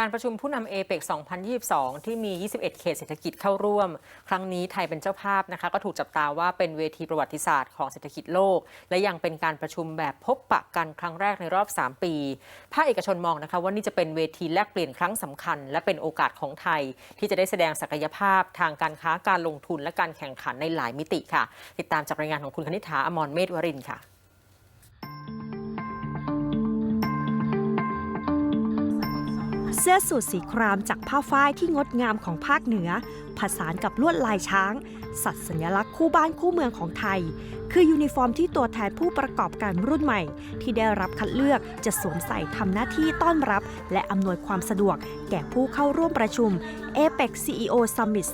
การประชุมผู้นำเอเปก2022 ที่มี 21 เขตเศรษฐกิจเข้าร่วม ครั้งนี้ไทยเป็นเจ้าภาพนะคะ ก็ถูกจับตาว่าเป็นเวทีประวัติศาสตร์ของเศรษฐกิจโลก และยังเป็นการประชุมแบบพบปะกันครั้งแรกในรอบ 3 ปี ภาคเอกชนมองนะคะว่านี่จะเป็นเวทีแลกเปลี่ยนครั้งสำคัญ และเป็นโอกาสของไทย ที่จะได้แสดงศักยภาพทางการค้าการลงทุนและการแข่งขันในหลายมิติค่ะ ติดตามจากรายงานของคุณคณิษฐาอมรเมธวรินทร์ค่ะ เสื้อสูทสีครามจากผ้าฝ้ายที่งดงามของภาคเหนือ ผสานกับลวดลายช้าง สัตว์สัญลักษณ์คู่บ้านคู่เมืองของไทย คือยูนิฟอร์มที่ตัวแทนผู้ประกอบการรุ่นใหม่ ที่ได้รับคัดเลือกจะสวมใส่ทำหน้าที่ต้อนรับ และอำนวยความสะดวก แก่ผู้เข้าร่วมประชุม APEC CEO Summit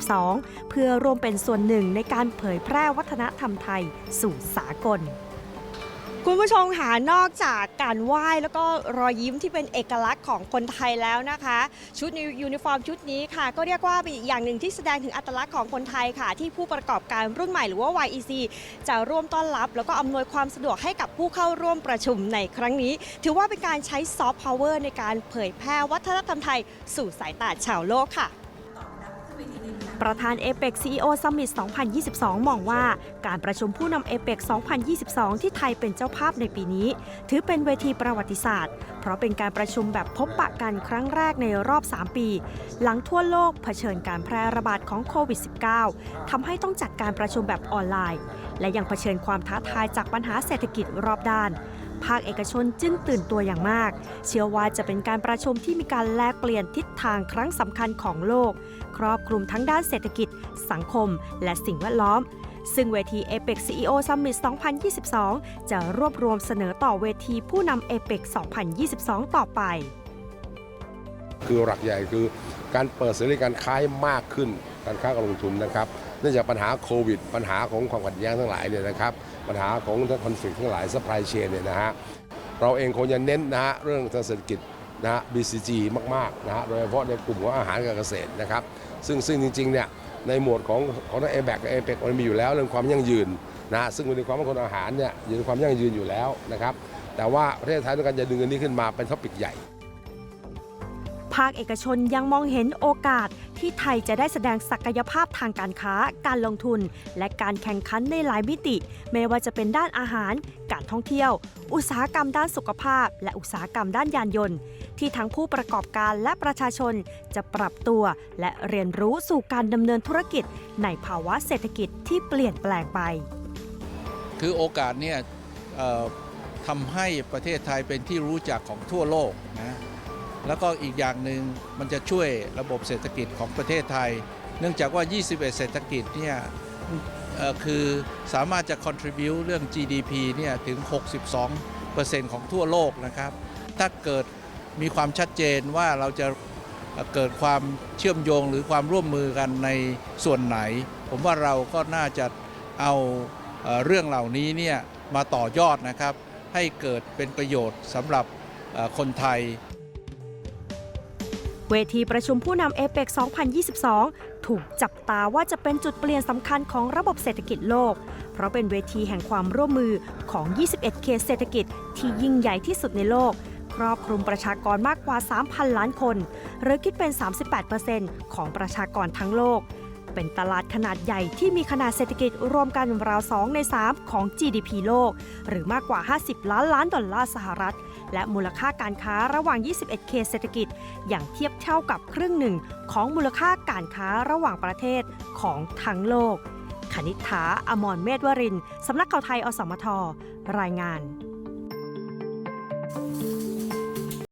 2022 เพื่อร่วมเป็นส่วนหนึ่งในการเผยแพร่วัฒนธรรมไทยสู่สากล คุณผู้ชมค่ะนอกจากการไหว้แล้วก็รอยยิ้มที่เป็นเอกลักษณ์ของคนไทยแล้วนะคะ ชุดยูนิฟอร์มชุดนี้ค่ะ ก็เรียกว่าเป็นอีกอย่างหนึ่งที่แสดงถึงอัตลักษณ์ของคนไทยค่ะ ที่ผู้ประกอบการรุ่นใหม่หรือว่า YEC จะร่วมต้อนรับ แล้วก็อำนวยความสะดวกให้กับผู้เข้าร่วมประชุมในครั้งนี้ ถือว่าเป็นการใช้ซอฟต์พาวเวอร์ในการเผยแพร่วัฒนธรรมไทยสู่สายตาชาวโลกค่ะ ประธาน APEC CEO Summit 2022 มองว่า การประชุมผู้นำ APEC 2022 ที่ไทยเป็นเจ้าภาพในปีนี้ ถือเป็นเวทีประวัติศาสตร์ เพราะเป็นการประชุมแบบพบปะกันครั้งแรกในรอบ 3 ปี หลังทั่วโลกเผชิญการแพร่ระบาดของโควิด -19 ทำให้ต้องจัดการประชุมแบบออนไลน์ และยังเผชิญความท้าทายจากปัญหาเศรษฐกิจรอบด้านภาคเอกชนจึงตื่นตัวอย่างมาก เชื่อว่าจะเป็นการประชุมที่มีการแลกเปลี่ยนทิศทางครั้งสำคัญของโลก รอบคลุมทั้งด้านเศรษฐกิจ สังคม และสิ่งแวดล้อม ซึ่งเวที APEC CEO Summit 2022 จะรวบรวมเสนอต่อเวทีผู้นำ APEC 2022 ต่อไป คือหลักใหญ่คือการเปิดเสรีการค้ามากขึ้น การค้าการลงทุนนะครับเนื่องจากปัญหาโควิด ปัญหาของความขัดแย้งทั้งหลายเนี่ยนะครับปัญหาของคอนฟ lict ทั้งหลาย supply chain เนี่ยนะฮะเราเองคงจะเน้นนะฮะเรื่องทางเศรษฐกิจ นะฮะ BCG มากๆนะฮะโดยเฉพาะในกลุ่มของอาหารกับเกษตรนะครับซึ่งซึ่งจริงๆเนี่ยในหมวดของของเอแบกกับเอเปกมันมีอยู่แล้วเรื่องความยั่งยืนนะซึ่งในความมั่นคงอาหารเนี่ยอยู่ในความยั่งยืนอยู่แล้วนะครับแต่ว่าประเทศไทยต้องการจะดึงอันนี้ขึ้นมาเป็นท็อปิกใหญ่ ภาคเอกชนยังมองเห็นโอกาสที่ไทยจะได้แสดงศักยภาพทางการค้า การลงทุน และการแข่งขันในหลายมิติ ไม่ว่าจะเป็นด้านอาหาร การท่องเที่ยว อุตสาหกรรมด้านสุขภาพ และอุตสาหกรรมด้านยานยนต์ ที่ทั้งผู้ประกอบการและประชาชนจะปรับตัว และเรียนรู้สู่การดำเนินธุรกิจ ในภาวะเศรษฐกิจที่เปลี่ยนแปลงไป คือโอกาสเนี่ยทำให้ประเทศไทยเป็นที่รู้จักของทั่วโลกนะ แล้วก็อีกอย่างหนึ่งมันจะช่วยระบบเศรษฐกิจของประเทศไทย เนื่องจากว่า 21 เศรษฐกิจเนี่ยคือสามารถจะ contribue เรื่อง GDP เนี่ยถึง 62%ของทั่วโลกนะครับ ถ้าเกิดมีความชัดเจนว่าเราจะเกิดความเชื่อมโยงหรือความร่วมมือกันในส่วนไหน ผมว่าเราก็น่าจะเอาเรื่องเหล่านี้เนี่ยมาต่อยอดนะครับ ให้เกิดเป็นประโยชน์สำหรับคนไทย เวทีประชุมผู้นำเอเปก2022 ถูกจับตาว่าจะเป็นจุดเปลี่ยนสำคัญของระบบเศรษฐกิจโลก เพราะเป็นเวทีแห่งความร่วมมือของ 21 เขตเศรษฐกิจที่ยิ่งใหญ่ที่สุดในโลก ครอบคลุมประชากรมากกว่า 3,000 ล้านคน หรือคิดเป็น 38%ของประชากรทั้งโลก เป็นตลาดขนาดใหญ่ที่มีขนาดเศรษฐกิจรวมกันราว2ใน 3 ของ GDP โลก หรือมากกว่า 50 ล้านล้านดอลลาร์สหรัฐ และมูลค่าการค้าระหว่าง 21 เขตเศรษฐกิจ อย่างเทียบเท่ากับครึ่งหนึ่งของมูลค่าการค้าระหว่างประเทศของทั้งโลกคณิษฐาอมรเมธวริน สำนักข่าวไทยอสมท รายงาน